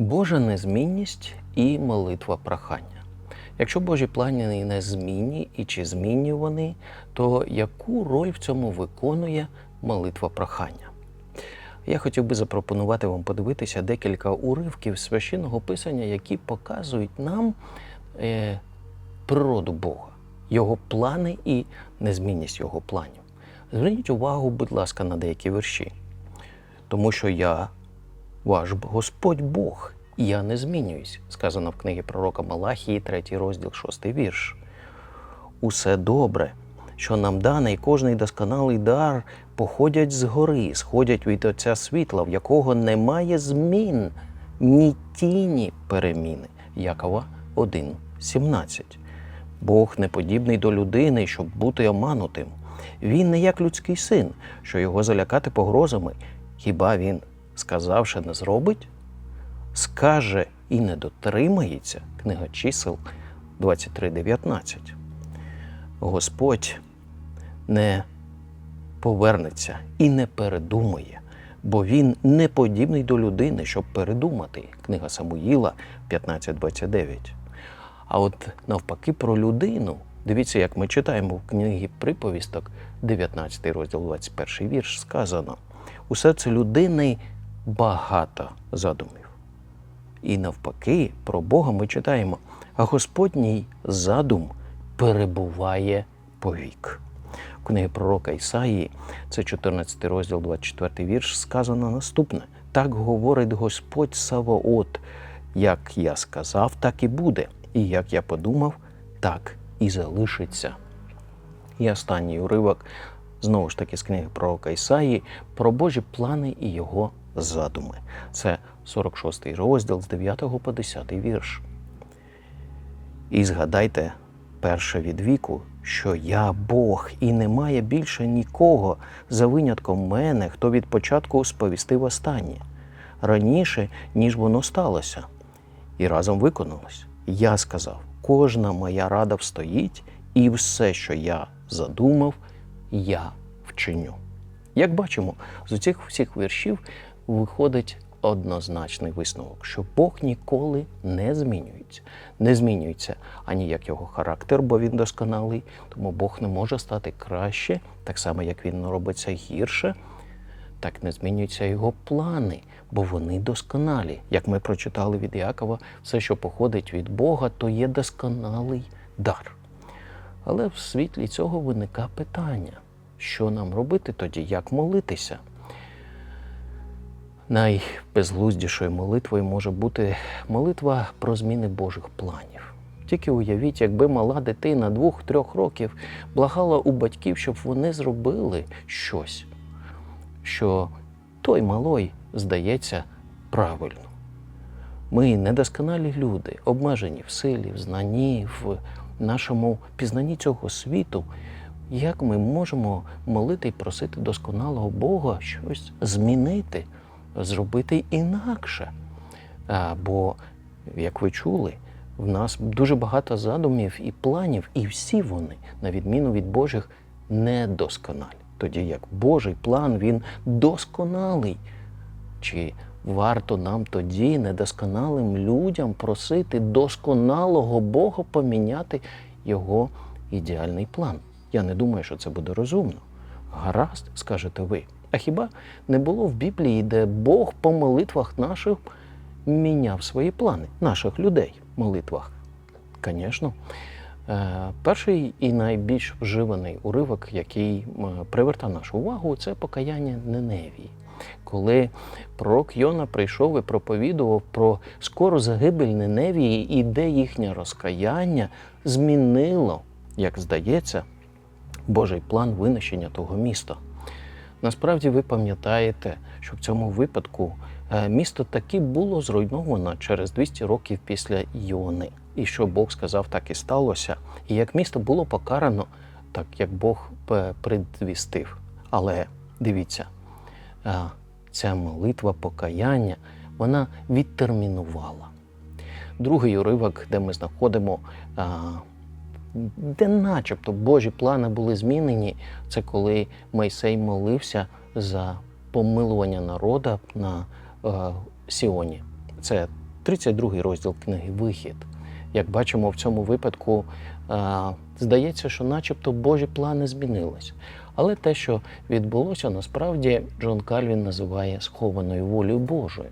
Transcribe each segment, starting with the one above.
Божа незмінність і молитва прохання. Якщо Божі плани незмінні і чи змінні вони, то яку роль в цьому виконує молитва прохання? Я хотів би запропонувати вам подивитися декілька уривків священного писання, які показують нам е, природу Бога, Його плани і незмінність Його планів. Зверніть увагу, будь ласка, на деякі вірші. Тому що я ваш Господь Бог, я не змінююсь, сказано в книгі пророка Малахії, 3 розділ, 6 вірш. Усе добре, що нам дане, і кожний досконалий дар походять згори, сходять від Отця світла, в якого немає змін, ні тіні переміни. Якова 1,17. Бог не подібний до людини, щоб бути оманутим. Він не як людський син, що його залякати погрозами. Хіба він, сказавши, не зробить? Скаже і не дотримається. Книга чисел 23.19. Господь не повернеться і не передумає, бо він не подібний до людини, щоб передумати. Книга Самуїла 15.29. А от навпаки про людину. Дивіться, як ми читаємо в книгі приповісток, 19 розділ, 21 вірш, сказано: у серці людини багато задумів. І навпаки, про Бога ми читаємо, а Господній задум перебуває повік. В книгі пророка Ісаїї, це 14 розділ, 24 вірш, сказано наступне: так говорить Господь Саваот, як я сказав, так і буде, і як я подумав, так і залишиться. І останній уривок, знову ж таки, з книги пророка Ісаї, про Божі плани і його задуми. Це 46 розділ з 9 по 10 вірш. І згадайте перше від віку, що я Бог, і немає більше нікого за винятком мене, хто від початку сповістив останнє раніше, ніж воно сталося, і разом виконалось. Я сказав: кожна моя рада встоїть, і все, що я задумав, я вчиню. Як бачимо, з цих всіх віршів виходить однозначний висновок, що Бог ніколи не змінюється. Не змінюється ані як його характер, бо він досконалий, тому Бог не може стати краще, так само як він робиться гірше, так не змінюються його плани, бо вони досконалі. Як ми прочитали від Якова, все, що походить від Бога, то є досконалий дар. Але в світлі цього виникає питання, що нам робити тоді, як молитися? Найбезглуздішою молитвою може бути молитва про зміни Божих планів. Тільки уявіть, якби мала дитина двох-трьох років благала у батьків, щоб вони зробили щось, що той малой здається правильно. Ми недосконалі люди, обмежені в силі, в знанні, в нашому пізнанні цього світу. Як ми можемо молити і просити досконалого Бога щось змінити, зробити інакше? Бо, як ви чули, в нас дуже багато задумів і планів, і всі вони, на відміну від Божих, недосконалі. Тоді як Божий план, він досконалий. Чи варто нам тоді, недосконалим людям, просити досконалого Бога поміняти його ідеальний план? Я не думаю, що це буде розумно. Гаразд, скажете ви. А хіба не було в Біблії, де Бог по молитвах наших міняв свої плани, наших людей в молитвах? Звісно. Перший і найбільш вживаний уривок, який привертав нашу увагу, це покаяння Неневії. Коли пророк Йона прийшов і проповідував про скору загибель Неневії і де їхнє розкаяння змінило, як здається, Божий план винищення того міста. Насправді ви пам'ятаєте, що в цьому випадку місто таки було зруйновано через 200 років після Йони. І що Бог сказав, так і сталося. І як місто було покарано, так як Бог предвістив. Але дивіться, ця молитва покаяння вона відтермінувала. Другий уривок, де ми знаходимо, де начебто Божі плани були змінені, це коли Мойсей молився за помилування народа на Сіоні. Це 32 розділ книги Вихід. Як бачимо, в цьому випадку а, здається, що начебто Божі плани змінились. Але те, що відбулося, насправді Джон Кальвін називає схованою волею Божою.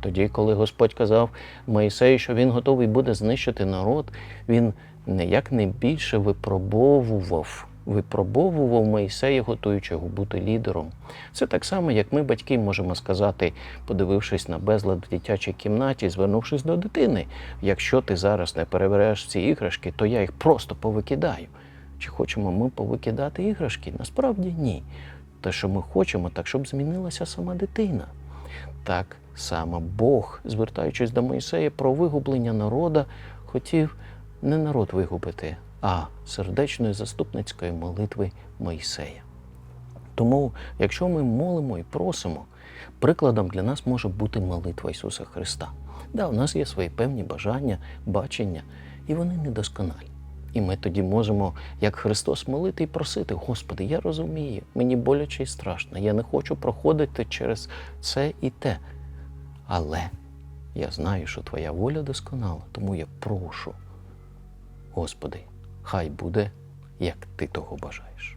Тоді, коли Господь казав Моїсею, що він готовий буде знищити народ, він не більше випробовував, випробовував Моїсея, готуючи його бути лідером. Це так само, як ми, батьки, можемо сказати, подивившись на безлад в дитячій кімнаті, звернувшись до дитини. Якщо ти зараз не перебереш ці іграшки, то я їх просто повикидаю. Чи хочемо ми повикидати іграшки? Насправді ні. Те, що ми хочемо, так щоб змінилася сама дитина. Так само Бог, звертаючись до Моїсея про вигублення народа, хотів не народ вигубити, а сердечної заступницької молитви Моїсея. Тому, якщо ми молимо і просимо, прикладом для нас може бути молитва Ісуса Христа. Да, у нас є свої певні бажання, бачення, і вони недосконалі. І ми тоді можемо, як Христос, молити і просити, Господи, я розумію, мені боляче і страшно, я не хочу проходити через це і те. Але я знаю, що Твоя воля досконала, тому я прошу, Господи, хай буде, як Ти того бажаєш.